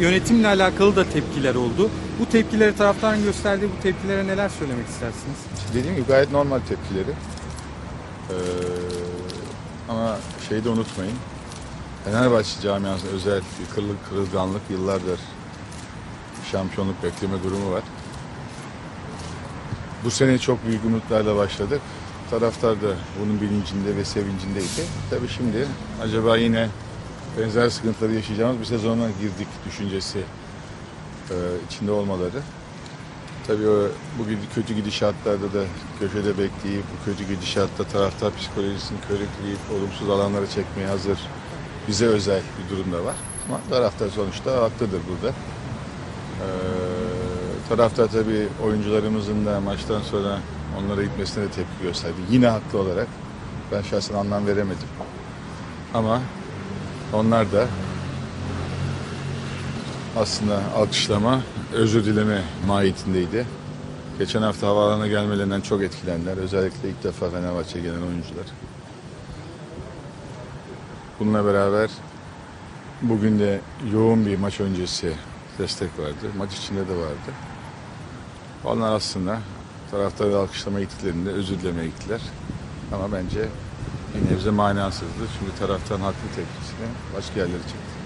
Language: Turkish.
Yönetimle alakalı da tepkiler oldu. Bu tepkileri taraftarın gösterdiği bu tepkilere neler söylemek istersiniz? Dediğim gibi gayet normal tepkileri. Ee, ama şeyi de unutmayın. Fenerbahçe camiasında özel kırılık, kırılganlık yıllardır şampiyonluk bekleme durumu var. Bu sene çok büyük umutlarla başladık. Taraftar da bunun bilincinde ve sevincindeydi. Tabii şimdi acaba yine benzer sıkıntıları yaşayacağımız bir sezona girdik düşüncesi e, içinde olmaları. Tabii o bu gidi- kötü gidişatlarda da köşede bekleyip bu kötü gidişatta taraftar psikolojisini körükleyip olumsuz alanlara çekmeye hazır bize özel bir durum da var. Ama taraftar sonuçta haklıdır burada. Ee, taraftar tabii oyuncularımızın da maçtan sonra onlara gitmesine de tepki gösterdi. Yine haklı olarak. Ben şahsen anlam veremedim. Ama onlar da aslında alkışlama, özür dileme mahiyetindeydi. Geçen hafta havaalanına gelmelerinden çok etkilendiler. Özellikle ilk defa Fenerbahçe'ye gelen oyuncular. Bununla beraber bugün de yoğun bir maç öncesi destek vardı. Maç içinde de vardı. Onlar aslında taraftarı alkışlama gittiklerinde özür dilemeye gittiler. Ama bence bir nebze manasızdı. Çünkü taraftan haklı tepkisini başka yerlere çekti.